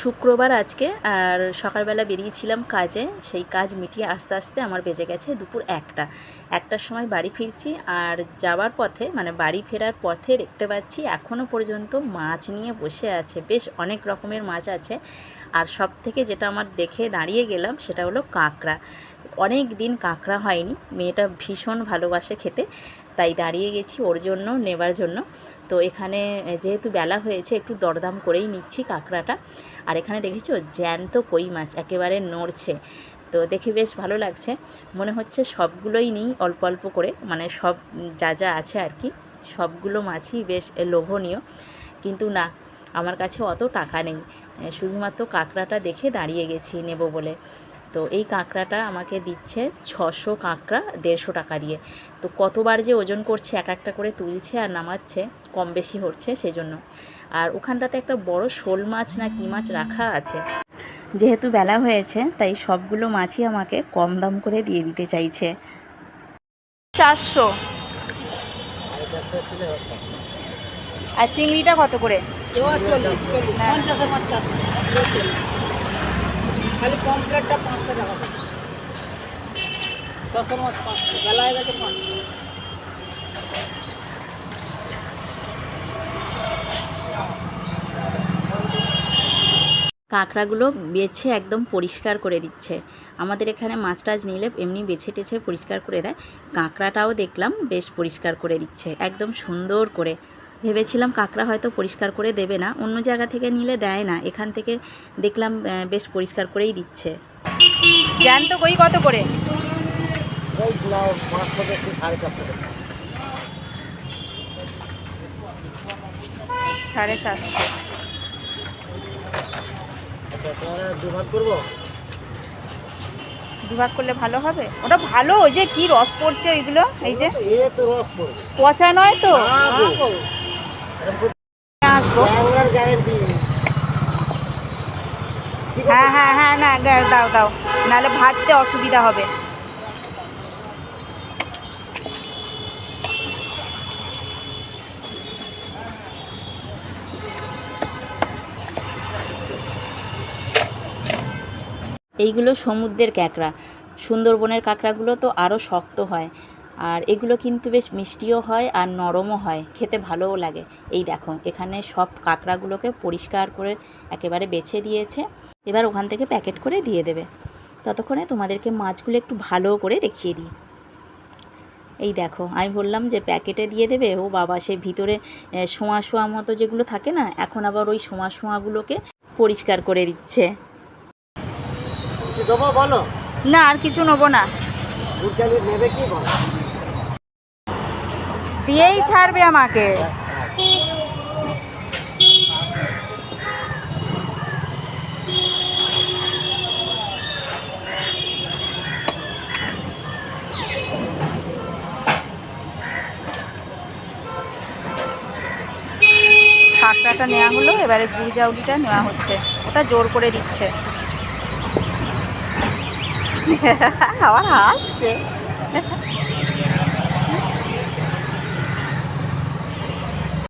শুক্রবার আজকে, আর সকালবেলা বেরিয়েছিলাম কাজে, সেই কাজ মিটিয়ে আস্তে আস্তে আমার বেজে গেছে দুপুর একটা। একটার সময় বাড়ি ফিরছি, আর যাওয়ার পথে মানে বাড়ি ফেরার পথে দেখতে পাচ্ছি এখনও পর্যন্ত মাছ নিয়ে বসে আছে। বেশ অনেক রকমের মাছ আছে, আর সব থেকে যেটা আমার দেখে দাঁড়িয়ে গেলাম সেটা হলো কাঁকড়া। অনেক দিন কাঁকড়া হয়নি। মেয়েটা ভীষণ ভালোবাসে খেতে, তাই দাঁড়িয়ে গেছি ওর জন্য, নেবার জন্য। তো এখানে যেহেতু বেলা হয়েছে, একটু দরদাম করেই নিচ্ছি কাঁকড়াটা। আর এখানে দেখেছ, জ্যান্ত কই মাছ, একেবারে নড়ছে। তো দেখে বেশ ভালো লাগছে। মনে হচ্ছে সবগুলোই নিই অল্প অল্প করে মানে সব যা যা আছে আর কি, সবগুলো মাছই বেশ লোভনীয়। কিন্তু না, আমার কাছে অত টাকা নেই। শুধুমাত্র কাঁকড়াটা দেখে দাঁড়িয়ে গেছি নেব বলে। তো এই কাঁকড়াটা আমাকে দিচ্ছে ছশো কাঁকড়া দেড়শো টাকা দিয়ে। তো কতবার যে ওজন করছে এক একটা করে তুলছে আর নামাচ্ছে কম বেশি হচ্ছে সেজন্য। আর ওখানটাতে একটা বড় শোল মাছ না কী মাছ রাখা আছে। যেহেতু বেলা হয়েছে তাই সবগুলো মাছই আমাকে কম দাম করে দিয়ে দিতে চাইছে। চারশো। আর চিংড়িটা কত করে? খালি দশের মাছ বেলায় গেছে কাঁকড়াগুলো বেছে একদম পরিষ্কার করে দিচ্ছে। আমাদের এখানে মাছ টাছ নিলে এমনি বেছে টেছে পরিষ্কার করে দেয়। কাঁকড়াটাও দেখলাম বেশ পরিষ্কার করে দিচ্ছে, একদম সুন্দর করে। ভেবেছিলাম কাঁকড়া হয়তো পরিষ্কার করে দেবে না অন্য জায়গা থেকে নিলে দেয় না এখান থেকে দেখলাম বেশ পরিষ্কার করেই দিচ্ছে। জ্যান্ত কই কত করে? সাড়ে চারশো। দুভাগ করলে ভালো হবে? ওটা ভালো ওই যে কি রস পড়ছে ওইগুলো? এই যে? এ তো রস পড়বে। পচা নয় তো? আসব। হ্যাঁ হ্যাঁ হ্যাঁ না, দাও দাও নাহলে ভাজতে অসুবিধা হবে। এইগুলো সমুদ্রের ক্যাকড়া সুন্দরবনের কাঁকড়াগুলো তো আরও শক্ত হয়। আর এগুলো কিন্তু বেশ মিষ্টিও হয় আর নরমও হয় খেতে ভালোও লাগে। এই দেখো এখানে সব কাঁকড়াগুলোকে পরিষ্কার করে একেবারে বেছে দিয়েছে। এবার ওখান থেকে প্যাকেট করে দিয়ে দেবে। ততক্ষণে তোমাদেরকে মাছগুলো একটু ভালো করে দেখিয়ে দিই। এই দেখো আমি বললাম যে প্যাকেটে দিয়ে দেবে ও বাবা সে ভিতরে শোঁয়া শোঁয়া মতো যেগুলো থাকে না এখন আবার ওই শোঁয়া শোঁয়াগুলোকে পরিষ্কার করে দিচ্ছে। বলো? না আর কিছু নেব না। নেবে কি বলো? দিয়েই ছাড়বে আমাকে। কাঁকড়াটা নেওয়া হলো, এবারে গুড়জাউলিটা নেওয়া হচ্ছে। ওটা জোর করে দিচ্ছে। আবার হাসছে